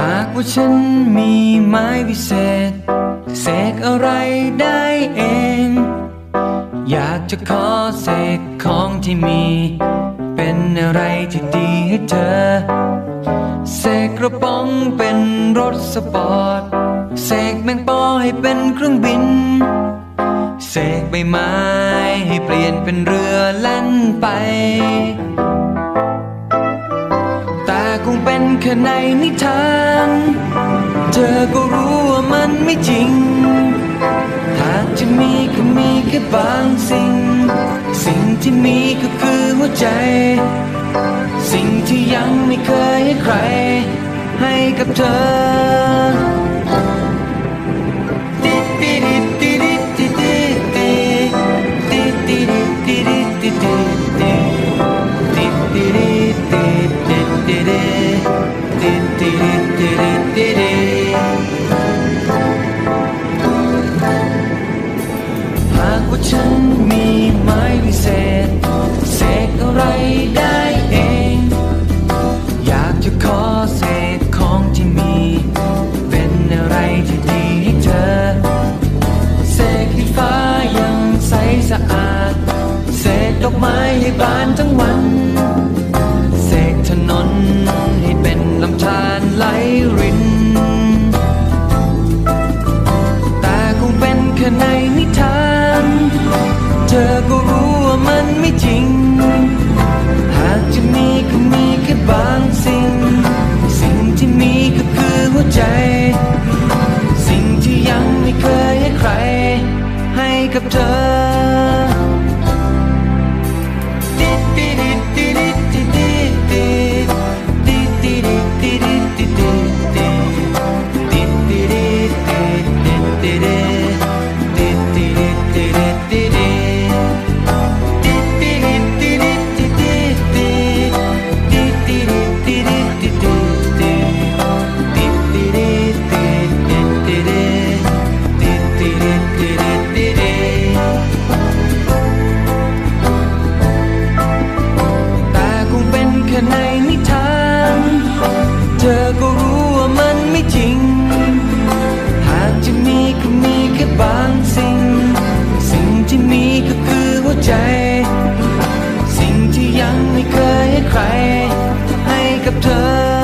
หากว่าฉันมีไม้วิเศษเสกอะไรได้เอง อยากจะขอเสกของที่มี เป็นอะไรที่ดีให้เธอ เสกกระป๋องเป็นรถสปอร์ต เสกแมงปอให้เป็นเครื่องบิน เสกใบไม้ให้เปลี่ยนเป็นเรือแล่นไป คงเป็นแค่ในนิทาน เธอก็รู้ว่ามันไม่จริง หากจะมีก็มีแค่บางสิ่ง สิ่งที่มีก็คือหัวใจ สิ่งที่ยังไม่เคยให้ใคร ให้กับเธอ ดอกไม้ให้บานทั้งวันเสกถนนให้เป็นลำธารไหลริน แต่คงเป็นแค่ในนิทาน เธอก็รู้ว่ามันไม่จริง หากจะมีก็มีแค่บางสิ่ง สิ่งที่มีก็คือหัวใจ สิ่งที่ยังไม่เคยให้ใคร ให้กับเธอ ค่ในนิทาน เธอก็รู้ว่ามันไม่จริง หากจะมีก็มีแค่บางสิ่ง สิ่งที่มีก็คือหัวใจ สิ่งที่ยังไม่เคยให้ใคร ให้กับเธอ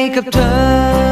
make a turn.